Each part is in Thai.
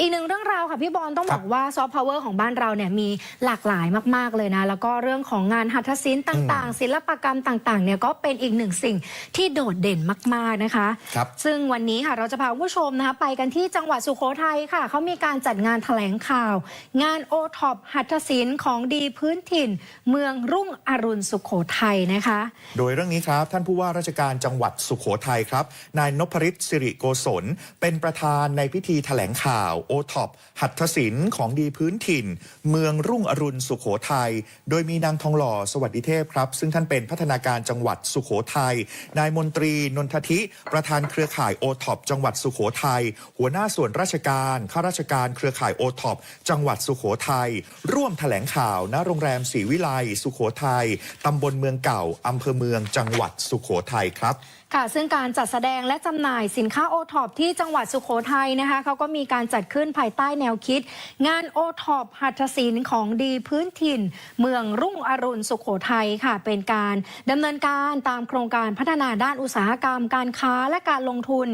อีกหนึ่งเรื่องราวค่ะพี่บอลต้องครับบอกว่าซอฟต์พาวเวอร์ของบ้านเราเนี่ยมีหลากหลายมาก ๆ เลยนะ แล้วก็เรื่องของงานหัตถศิลป์ต่าง ๆ ศิลปกรรมต่างๆเนี่ยก็เป็นอีกหนึ่งสิ่งที่โดดเด่นมาก ๆ นะคะครับซึ่งวันนี้ค่ะเราจะพาคุณผู้ชมนะคะไปกันที่จังหวัดสุโขทัยค่ะเขามีการจัดงานแถลงข่าว งานโอท็อปหัตถศิลป์ของดีพื้นถิ่น เมืองรุ่งอรุณสุโขทัยนะคะ โดยเรื่องนี้ครับท่านผู้ว่าราชการจังหวัดสุขโขทัยครับนายนพริตสิริโกศลเป็นประธานในพิธีแถลงข่าวโอท็อปหัตถศิลป์ของดีพื้นถิ่น เมืองรุ่งอรุณสุขโขทัยโดยมีนางทองหล่อสวัสดิเทพครับ ซึ่งท่านเป็นพัฒนาการจังหวัดสุขโขทัยนายมนตรีนนทธิ ประธานเครือข่ายโอท็อปจังหวัดสุขโขทัยหัวหน้าส่วนราชการข้าราชการเครือข่ายโอท็อปจังหวัดสุขโขทัยร่วมแถลงข่าวณโรงแรมศรีวิไลสุขโขทัยตำบลเมืองเก่าอำเภอเมืองจังหวัดสุขโขทัยครับ ค่ะซึ่งการจัดแสดงและจำหน่ายสินค้าโอท็อปที่จังหวัดสุโขทัยนะคะเขาก็มีการจัดขึ้นภายใต้แนวคิด งานโอท็อปหัตถศิลป์ของดีพื้นถิ่น เมืองรุ่งอรุณสุโขทัยค่ะ เป็นการดำเนินการตามโครงการพัฒนาด้านอุตสาหกรรม การค้าและการลงทุน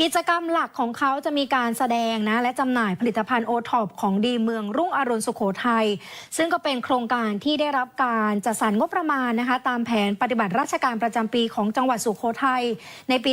กิจกรรมหลักของเขาจะมีการแสดงนะและจำหน่ายผลิตภัณฑ์โอท็อปของดีเมืองรุ่งอรุณสุโขทัยซึ่งก็เป็นโครงการที่ได้รับการจัดสรรงบประมาณนะคะตามแผนปฏิบัติราชการประจำปีของจังหวัดสุโขทัยในปี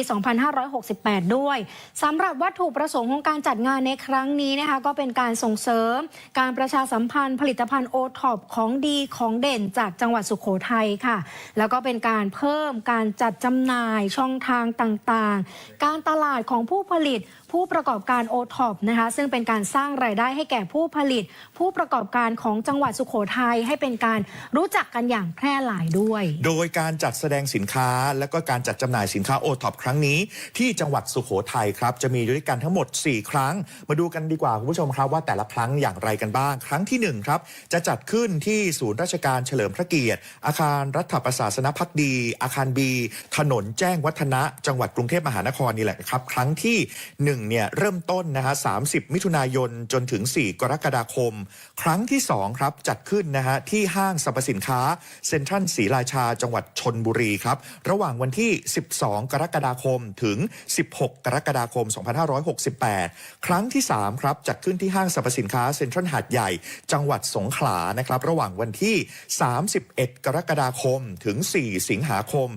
2568 ด้วยสำหรับวัตถุประสงค์ของการจัดงานในครั้งนี้นะคะก็เป็นการส่งเสริม การประชาสัมพันธ์ผลิตภัณฑ์โอท็อปของดีของเด่นจากจังหวัดสุโขทัยค่ะ แล้วก็เป็นการเพิ่มการจัดจำหน่ายช่องทางต่างๆ การตลาดของผู้ผลิตผู้ประกอบการโอท็อปนะคะซึ่งเป็นการสร้างรายได้ให้แก่ผู้ผลิต ผู้ประกอบการของจังหวัดสุโขทัยให้เป็นการรู้จักกันอย่างแพร่หลายด้วย โดยการจัดแสดงสินค้าและก็การจัดจำหน่ายสินค้าโอท็อปครั้งนี้ ที่จังหวัดสุโขทัยครับ จะมีด้วยกันทั้งหมด 4 ครั้ง มาดูกันดีกว่าคุณผู้ชมครับว่าแต่ละครั้งอย่างไรกันบ้าง ครั้งที่1ครับจะจัดขึ้นที่ศูนย์ราชการเฉลิมพระเกียรติ อาคารรัฐประศาสนพักดี อาคารบีถนนแจ้งวัฒนะ จังหวัดกรุงเทพมหานครนี่แหละครับ ครั้งที่1เนี่ยเริ่มต้นนะฮะ30 มิถุนายนจนถึง 4 กรกฎาคม ครั้งที่2ครับจัดขึ้นนะฮะที่ห้างสรรพสินค้าเซ็นทรัลศรีราชาจังหวัดชนบุรีครับ ระหว่างวันที่ 12 2 กรกฎาคมถึง 16 กรกฎาคม 2568 ครั้งที่ 3 ครับ จัดขึ้นที่ห้างสรรพสินค้าเซ็นทรัลหาดใหญ่ จังหวัดสงขลานะครับ ระหว่างวันที่ 31 กรกฎาคมถึง 4 สิงหาคม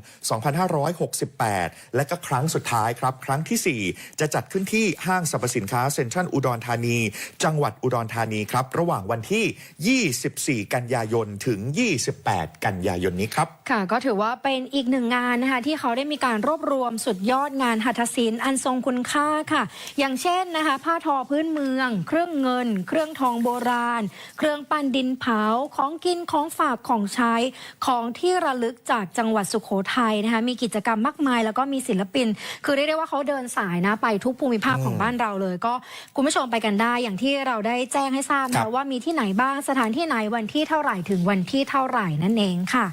2568 และก็ครั้งสุดท้ายครับ ครั้งทีสี่4 จะจัดขึ้นที่ห้างสรรพสินค้าเซ็นทรัลอุดรธานี จังหวัดอุดรธานีครับ ระหว่างวันที่ 24 กันยายนถึง 28 กันยายนนี้ครับ ค่ะ ก็ถือว่าเป็นอีกหนึ่งงานนะคะที่เขาได้มีการรวบรวมสุดยอดงานหัตถศิลป์อันทรงคุณค่าค่ะ อย่างเช่นนะคะ ผ้าทอพื้นเมือง เครื่องเงิน เครื่องทองโบราณ เครื่องปั้นดินเผาของกินของฝากของใช้ของที่ระลึกจากจังหวัดสุโขทัยนะคะมีกิจกรรมมากมาย แล้วก็มีศิลปิน คือเรียกได้ว่าเขาเดินสายนะไปทุกภูมิภาคของบ้านเราเลย ก็คุณผู้ชมไปกันได้อย่างที่เราได้แจ้งให้ทราบครันะบว่ามีที่ไหนบ้างสถานที่ไหนวันที่เท่าไหร่ถึงวันที่เท่าไหร่นั่นเองค่ะ